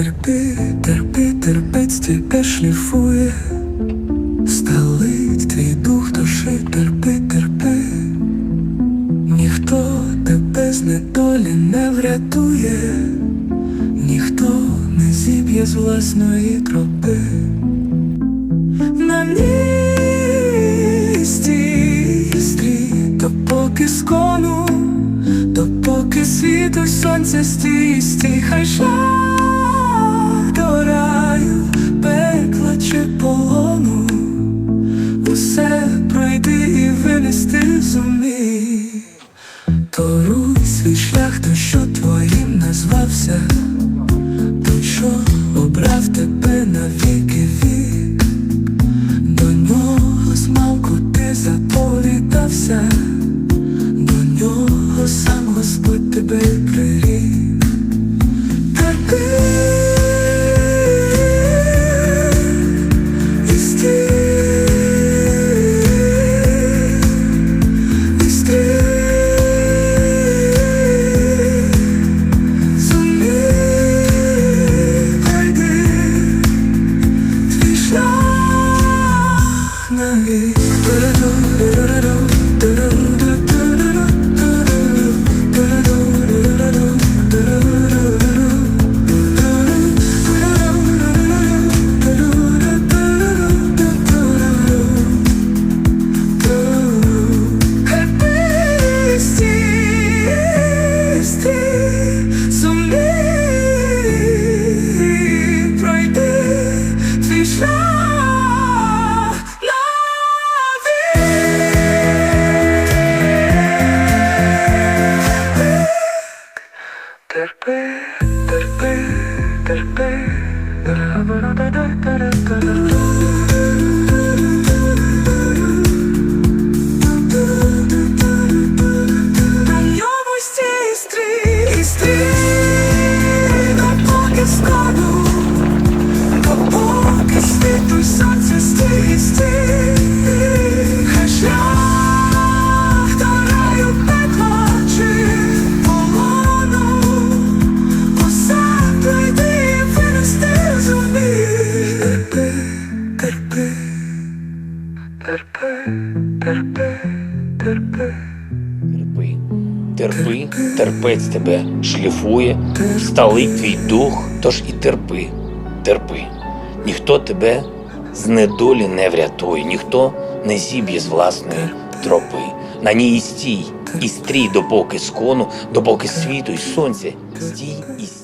Терпи, терпи, терпець тебе шліфує, сталить твій дух душі, терпи, терпи, ніхто тебе з недолі не врятує, ніхто не зіб'є з власної тропи. На місці стрій, допоки скону, допоки світу сонця стій, стій, хай шлях раю, пекла чи полону, усе пройди і винести зумій. Торуй свій шлях, той, що твоїм назвався, той, що обрав тебе на віки вік. До нього змалку ти заповідався, до нього сам Господь тебе шлях навік. Пройди Терпи, терпи, терпи. На ньому стій, стрій, стрій, допоки скону, допоки світу сонце стій, терпи. Терпи, терпець тебе шліфує, сталить твій дух, тож і терпи, терпи. Ніхто тебе з недолі не врятує, ніхто не зіб'є з власної тропи. На ній і стій, і стрій, допоки скону, допоки світу й сонця, стій і стій.